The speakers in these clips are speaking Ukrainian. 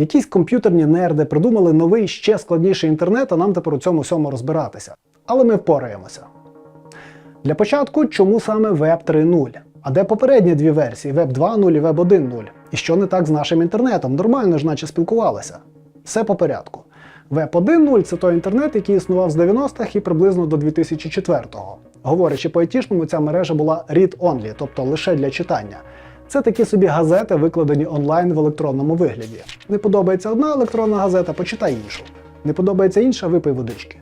Якісь комп'ютерні нерди придумали новий ще складніший інтернет, а нам тепер у цьому всьому розбиратися. Але ми впораємося. Для початку, чому саме Web 3.0? А де попередні дві версії Web 2.0 і Web 1.0? І що не так з нашим інтернетом? Нормально ж наче спілкувалися. Все по порядку. Web 1.0 це той інтернет, який існував з 90-х і приблизно до 2004-го. Говорячи по-айтішному, ця мережа була read-only, тобто лише для читання. Це такі собі газети, викладені онлайн в електронному вигляді. Не подобається одна електронна газета, почитай іншу. Не подобається інша, випий водички.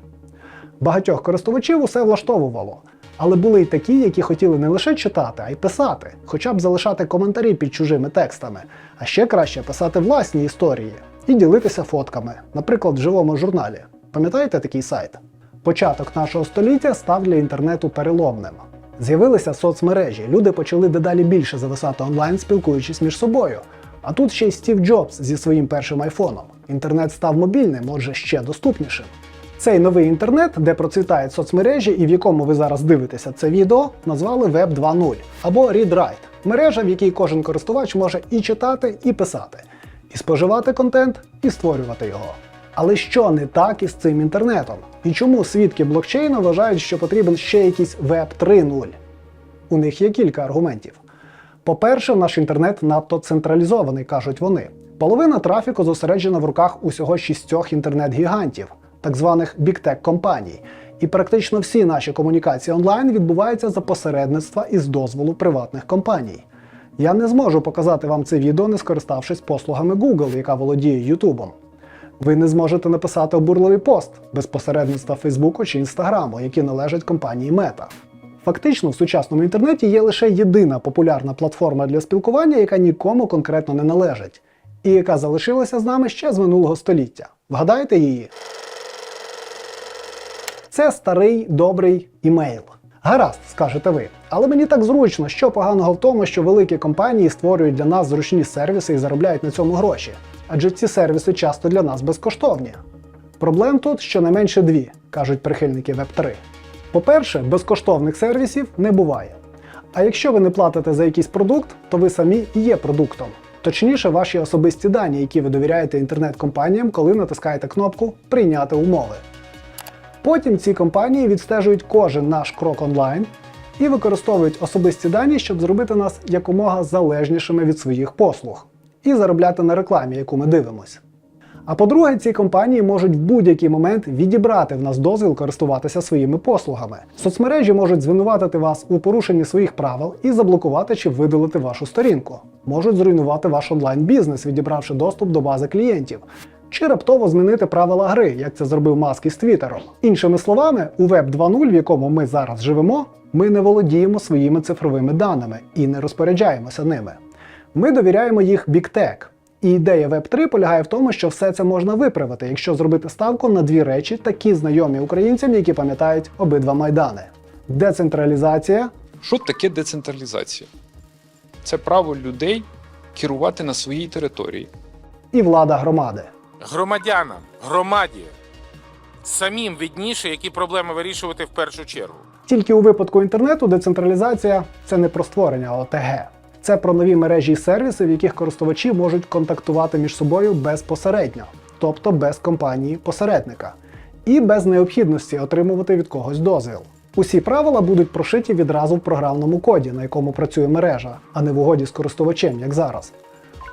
Багатьох користувачів усе влаштовувало. Але були й такі, які хотіли не лише читати, а й писати, хоча б залишати коментарі під чужими текстами, а ще краще писати власні історії і ділитися фотками, наприклад, в живому журналі. Пам'ятаєте такий сайт? Початок нашого століття став для інтернету переломним. З'явилися соцмережі, люди почали дедалі більше зависати онлайн, спілкуючись між собою. А тут ще й Стів Джобс зі своїм першим айфоном. Інтернет став мобільним, отже, ще доступнішим. Цей новий інтернет, де процвітають соцмережі і в якому ви зараз дивитеся це відео, назвали Web 2.0 або ReadWrite – мережа, в якій кожен користувач може і читати, і писати, і споживати контент, і створювати його. Але що не так із цим інтернетом? І чому свідки блокчейну вважають, що потрібен ще якийсь Web 3.0? У них є кілька аргументів. По-перше, наш інтернет надто централізований, кажуть вони. Половина трафіку зосереджена в руках усього шістьох інтернет-гігантів, так званих біктек компаній. І практично всі наші комунікації онлайн відбуваються за посередництва і з дозволу приватних компаній. Я не зможу показати вам це відео, не скориставшись послугами Google, яка володіє YouTube. Ви не зможете написати обурливий пост без посередництва Фейсбуку чи Інстаграму, які належать компанії Meta. Фактично, в сучасному інтернеті є лише єдина популярна платформа для спілкування, яка нікому конкретно не належить, і яка залишилася з нами ще з минулого століття. Вгадаєте її? Це старий добрий імейл. Гаразд, скажете ви. Але мені так зручно, що поганого в тому, що великі компанії створюють для нас зручні сервіси і заробляють на цьому гроші. Адже ці сервіси часто для нас безкоштовні. Проблем тут щонайменше дві, кажуть прихильники Web3. По-перше, безкоштовних сервісів не буває. А якщо ви не платите за якийсь продукт, то ви самі і є продуктом. Точніше, ваші особисті дані, які ви довіряєте інтернет-компаніям, коли натискаєте кнопку Прийняти умови. Потім ці компанії відстежують кожен наш крок онлайн і використовують особисті дані, щоб зробити нас якомога залежнішими від своїх послуг і заробляти на рекламі, яку ми дивимося. А по-друге, ці компанії можуть в будь-який момент відібрати в нас дозвіл користуватися своїми послугами. Соцмережі можуть звинуватити вас у порушенні своїх правил і заблокувати чи видалити вашу сторінку. Можуть зруйнувати ваш онлайн-бізнес, відібравши доступ до бази клієнтів. Чи раптово змінити правила гри, як це зробив Маск із Твіттером. Іншими словами, у Web 2.0, в якому ми зараз живемо, ми не володіємо своїми цифровими даними і не розпоряджаємося ними. Ми довіряємо їх Big Tech. І ідея Web 3 полягає в тому, що все це можна виправити, якщо зробити ставку на дві речі, такі знайомі українцям, які пам'ятають обидва майдани: децентралізація Що таке децентралізація? Це право людей керувати на своїй території. і влада громади. Громадянам, громаді самим видніше, які проблеми вирішувати в першу чергу. Тільки у випадку інтернету децентралізація це не про створення ОТГ. Це про нові мережі і сервіси, в яких користувачі можуть контактувати між собою безпосередньо, тобто без компанії посередника, і без необхідності отримувати від когось дозвіл. Усі правила будуть прошиті відразу в програмному коді, на якому працює мережа, а не в угоді з користувачем, як зараз.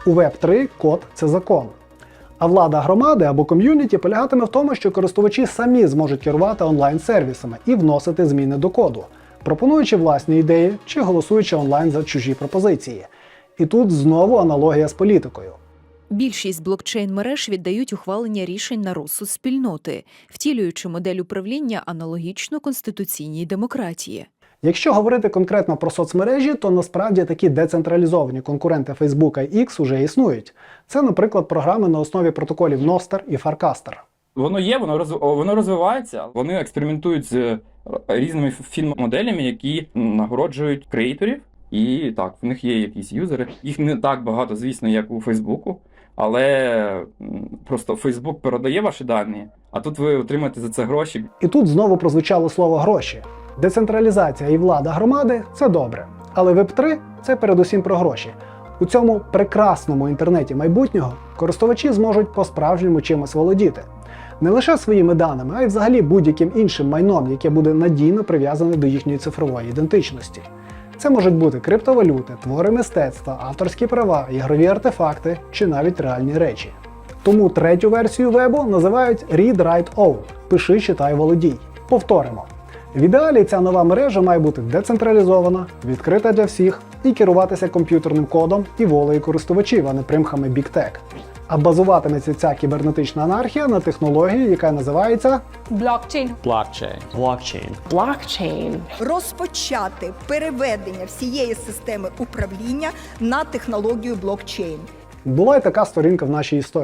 У Web 3 код це закон. А влада громади або ком'юніті полягатиме в тому, що користувачі самі зможуть керувати онлайн-сервісами і вносити зміни до коду, пропонуючи власні ідеї чи голосуючи онлайн за чужі пропозиції. І тут знову аналогія з політикою. Більшість блокчейн-мереж віддають ухвалення рішень на розсуд спільноти, втілюючи модель управління аналогічно конституційній демократії. Якщо говорити конкретно про соцмережі, то насправді такі децентралізовані конкуренти Facebook і X уже існують. Це, наприклад, програми на основі протоколів Nostr і Farcaster. Воно є, воно роз... воно розвивається. Вони експериментують з е, різними фін-моделями, які нагороджують креаторів. І так, в них є якісь юзери. Їх не так багато, звісно, як у Фейсбуку. Але просто Фейсбук передає ваші дані, а тут ви отримаєте за це гроші. І тут знову прозвучало слово гроші. Децентралізація і влада громади це добре. Але Web3 це передусім про гроші. У цьому прекрасному інтернеті майбутнього користувачі зможуть по-справжньому чимось володіти. Не лише своїми даними, а й взагалі будь-яким іншим майном, яке буде надійно прив'язане до їхньої цифрової ідентичності. Це можуть бути криптовалюти, твори мистецтва, авторські права, ігрові артефакти чи навіть реальні речі. Тому третю версію вебу називають Read Write Own пиши, читай, володій. Повторимо. В ідеалі ця нова мережа має бути децентралізована, відкрита для всіх і керуватися комп'ютерним кодом і волею користувачів, а не примхами Big Tech. А базуватиметься ця кібернетична анархія на технології, яка називається Blockchain. Blockchain. Blockchain. Blockchain. розпочати переведення всієї системи управління на технологію блокчейн. була й така сторінка в нашій історії.